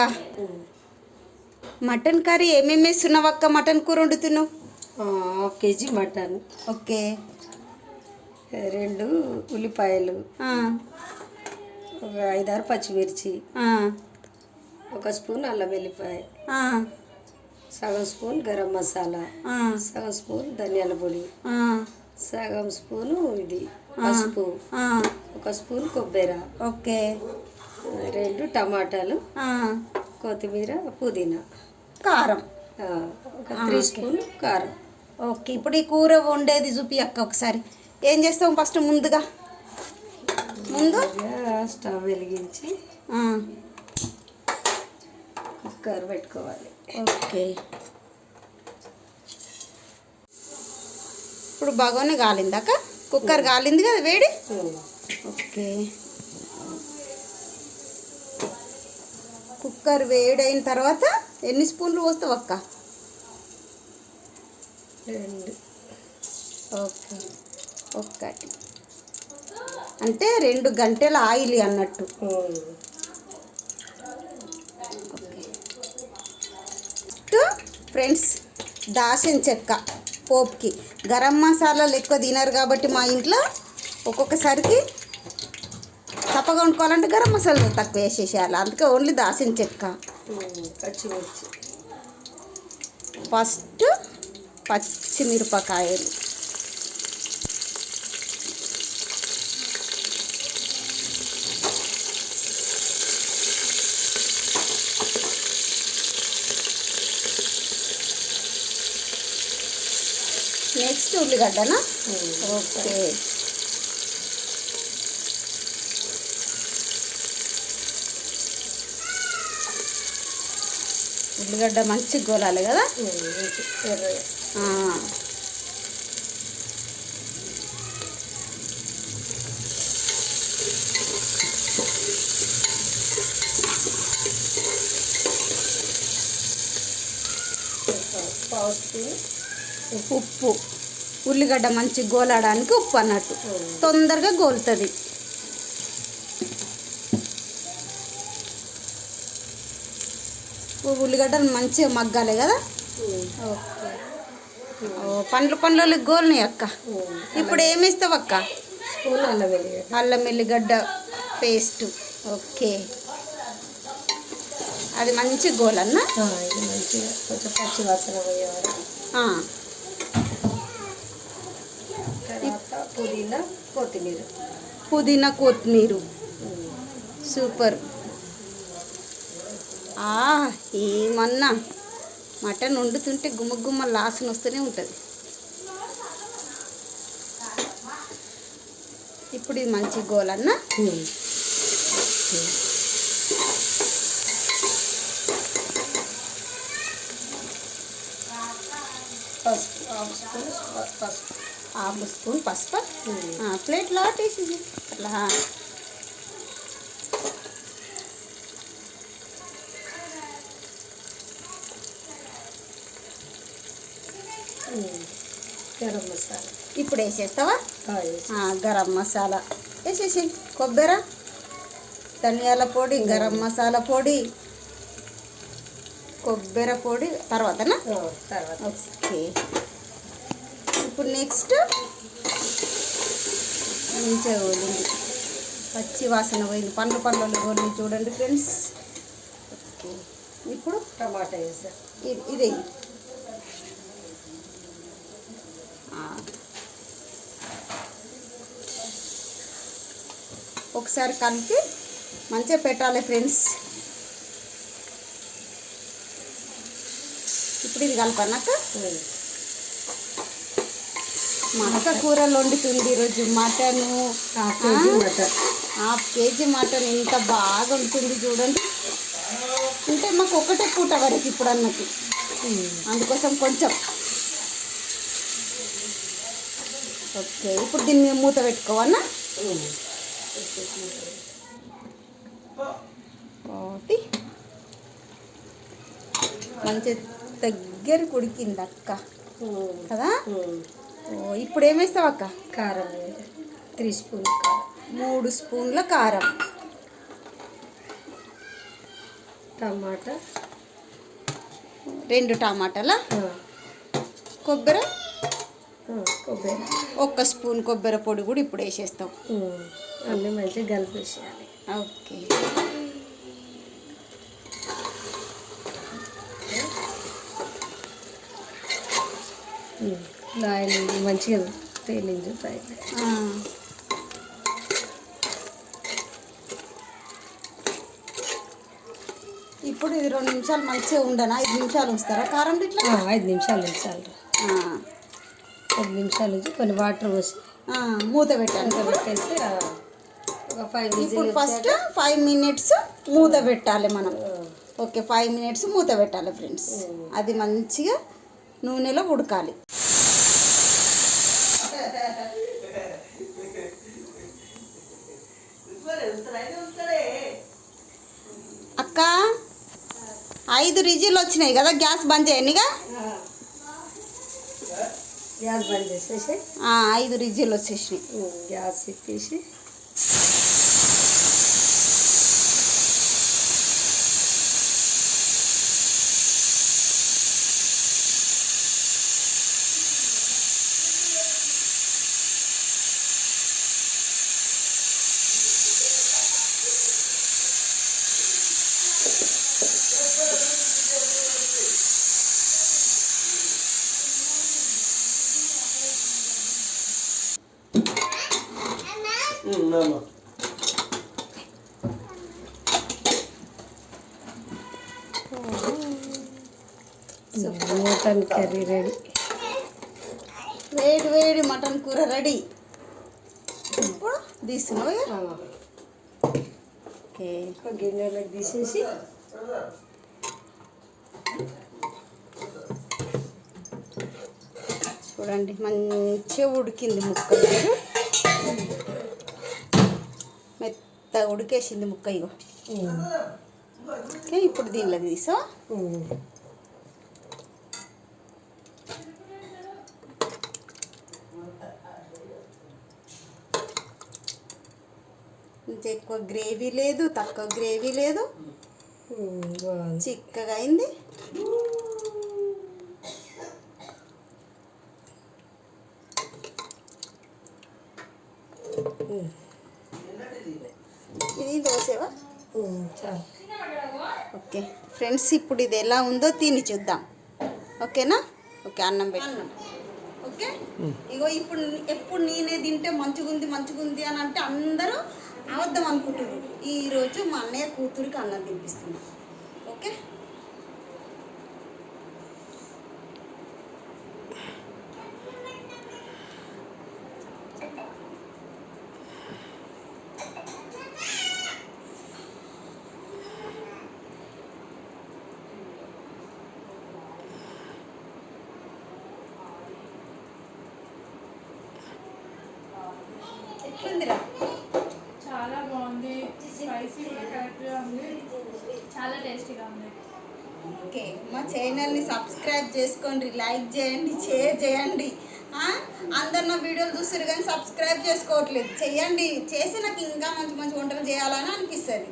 అక్క. Mutton curry ఏమేమి వేస్తున్నావు అక్క? మటన్ కూర వండుతున్నావు? Half KG mutton. ఓకే. రెండు ఉల్లిపాయలు. ఒక ఐదారు పచ్చిమిర్చి. ఒక స్పూన్ అల్లం వెల్లిపాయ. సగం స్పూన్ గరం మసాలా. సగం స్పూన్ ధనియాల పొడి. సగం స్పూను ఇది పసుపు. ఒక స్పూన్ కొబ్బరి. ఓకే. రెండు టమాటాలు కొత్తిమీర పుదీనా. కారం. ఒక త్రీ స్పూన్ కారం. ఓకే ఇప్పుడు ఈ కూర వండేది చూపి అక్క ఒకసారి. ఏం చేస్తాం ఫస్ట్ ముందుగా? ముందు? స్టవ్ వెలిగించి కుక్కర్ పెట్టుకోవాలి. ఓకే. ఇప్పుడు బాగానే కాలిందాక కుక్కర్ కాలింది కదా వేడి? ఓకే. కుక్కర్ వేడైన తర్వాత ఎన్ని స్పూన్లు పోస్తావు అక్క? రెండు. ఓకే. ఒకటి అంటే రెండు గంటల ఆయిల్ అన్నట్టు. ఫ్రెండ్స్ దాసిన చెక్క పోపుకి. గరం మసాలాలు ఎక్కువ తినరు కాబట్టి మా ఇంట్లో ఒక్కొక్కసారికి తప్పగా వండుకోవాలంటే గరం మసాలా తక్కువ వేసేసేయాలి. అందుకే ఓన్లీ దాసిన చెక్క. ఫస్ట్ పచ్చిమిరపకాయలు. నెక్స్ట్ ఉల్లిగడ్డనా. ఓకే. ఉల్లిగడ్డ మంచి గోలాలి కదా? ఉప్పు. ఉల్లిగడ్డ మంచి గోలడానికి ఉప్పు అన్నట్టు. తొందరగా గోలుతుంది. ఉల్లిగడ్డలు మంచిగా మగ్గాలి కదా. ఓకే. పండ్లు పండ్లు గోల్ని అక్క. ఇప్పుడు ఏమిస్తావు అక్క? అల్లం ఎల్లిగడ్డ పేస్ట్. ఓకే. అది మంచి గోలన్న? ఆ, ఇది మంచిగా కొంచెం పచ్చి వాసన పుదీనా కొత్తిమీర. పుదీనా కొత్తిమీర. సూపర్. ఏమన్నా మటన్ వండుతుంటే గుమ్మ గుమ్మ లాసన వస్తూనే ఉంటుంది. ఇప్పుడు ఇది మంచి గోలన్న? పసుపు హాఫ్ స్పూన్ పసుపు. హాఫ్ స్పూన్ పసుపు. ప్లేట్లో అట్లా. గరం మసాలా. ఇప్పుడు వేసేస్తావా? గరం మసాలా. వేసేసి కొబ్బరి ధనియాల పొడి గరం మసాలా పొడి కొబ్బరి పొడి తర్వాతనా? తర్వాత. ఓకే. ఇప్పుడు నెక్స్ట్ మంచిగా పచ్చి వాసన పోయింది. పండ్లు పండ్లలో గోలింది చూడండి ఫ్రెండ్స్. ఓకే. ఇప్పుడు టమాటా వేసా. ఇది ఇదే. ఒకసారి కలిపి మంచిగా పెట్టాలి ఫ్రెండ్స్. ఇప్పుడు ఇది కలపనాక ఉమ్. మా అక్క కూరలు వండుతుంది ఈరోజు mutton. Half KG mutton. Half KG mutton ఎంత బాగా ఉంటుంది చూడండి. అంటే మాకు ఒకటే పూట వరకు ఇప్పుడు అన్నట్టు. అందుకోసం కొంచెం. ఓకే ఇప్పుడు దీన్ని మూత పెట్టుకోవన్నా మంచి దగ్గర ఉడికింది అక్క. కదా ఇప్పుడు ఏమేస్తావు అక్క కారం. త్రీ స్పూన్ కారం. మూడు స్పూన్ల కారం. టమాటా. రెండు టమాటాల? కొబ్బరి? కొబ్బరి. ఒక్క స్పూన్ కొబ్బరి పొడి కూడా ఇప్పుడు వేసేస్తాం. అన్నీ మంచిగా కలిపేసేయాలి. ఓకే. ఆయిల్ మంచిగా తేలింది. ఇప్పుడు ఇది రెండు నిమిషాలు మంచిగా ఉండనా? ఐదు నిమిషాలు ఉంచుతారా? కారం ఇట్లా ఐదు నిమిషాలు ఉంచాలి. ఐదు నిమిషాలు ఉంచి కొన్ని వాటర్ పోసి మూత పెట్టాలి. అంత పెట్టేసి ఇప్పుడు ఫస్ట్ ఫైవ్ మినిట్స్ మూత పెట్టాలి మనం. ఓకే ఫైవ్ మినిట్స్ మూత పెట్టాలి ఫ్రెండ్స్ అది మంచిగా నూనెలో ఉడకాలి. అక్క ఐదు రిజిల్ వచ్చినాయి కదా గ్యాస్ బంద్ చేయనిగా గ్యాస్ బంద్ చేసేసి ఐదు రిజిల్ వచ్చేసినాయి. గ్యాస్ ఇప్పేసి మటన్ కర్రీ రెడీ. వేడి వేడి మటన్ కూర రెడీ. ఇప్పుడు తీస్తున్నావు ఇక? ఓకే ఒక గిన్నెలోకి తీసేసి. చూడండి మంచిగా ఉడికింది ముక్క ఇది. మెత్తగా ఉడికేసింది ముక్క ఇగో ఓకే ఇప్పుడు దీనిలోకి తీసా ఎక్కువ గ్రేవీ లేదు తక్కువ గ్రేవీ లేదు. చిక్కగా అయింది. ఇది దోశవా? ఉమ్, చాలు ఓకే. ఫ్రెండ్స్ ఇప్పుడు ఇది ఎలా ఉందో తిని చూద్దాం. ఓకేనా? ఓకే అన్నం పెట్టి. ఓకే? ఇగో ఇప్పుడు ఎప్పుడు నేనే తింటే మంచిగుంది మంచిగుంది అని అంటే అందరూ వద్దాం అనుకుంటారు ఈరోజు మా అన్నయ్య కూతురికి అన్నం తినిపిస్తున్నాం. ఓకే? టేస్టీగా ఉంది. ఓకే మా ఛానల్ని సబ్స్క్రైబ్ చేసుకోండి లైక్ చేయండి షేర్ చేయండి. అందరు నా వీడియోలు చూస్తారు కానీ సబ్స్క్రైబ్ చేసుకోవట్లేదు. చేయండి చేసి నాకు ఇంకా మంచి మంచి వంటలు చేయాలని అనిపిస్తుంది.